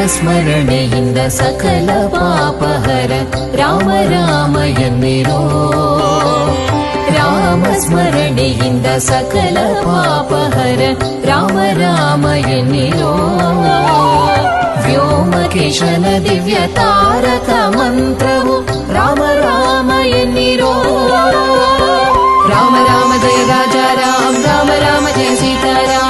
ರಾಮಸ್ಮರಣೆಯಿಂದ ಸಕಲ ಪಾಪಹರ ರಾಮ ರಾಮ ಎನ್ನಿರೋ ರಾಮಸ್ಮರಣೆಯಿಂದ ಸಕಲ ಪಾಪಹರ ರಾಮ ರಾಮ ಎನ್ನಿರೋ ವ್ಯೋಮಕೇಶನ ದಿವ್ಯ ತಾರಕ ಮಂತ್ರವು ರಾಮ ರಾಮ ಎನ್ನಿರೋ ರಾಮ ರಾಮ ಜಯ ರಾಜ ರಾಮ ರಾಮ ರಾಮ ಜಯ ಸೀತಾರಾಮ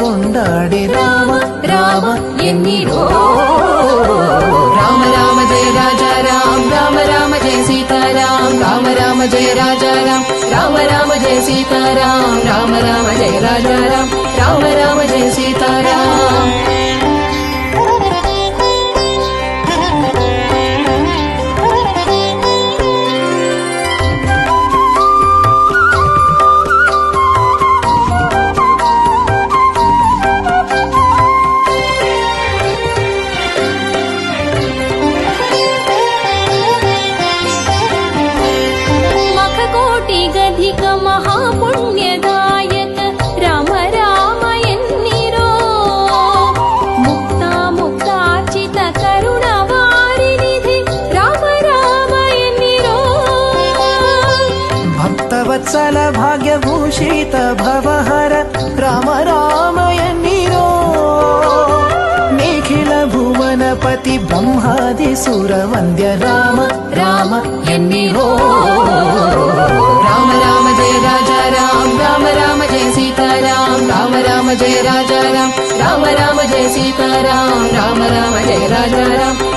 கொண்டாடே ராம ராம என்னிடோ ராம ராம ஜெய ராஜா ராம் ராம ராம ஜெய சீதாராம் ராம ராம ஜெய ராஜா ராம் ராம ராம ஜெய சீதாராம் ராம ராம ஜெய ராஜா ராம் ராம ராம ஜெய சீதாராம் वत्सल भाग्यभूषित भवहर राम रामय निरो निखिल भुवनपति ब्रह्मादि सुरवन्द्य राम राम यन्निरो राम राम जय राजा राम राम राम जय सीता राम राम राम जय राजा राम राम राम जय सीता राम राम राम जय राजा राम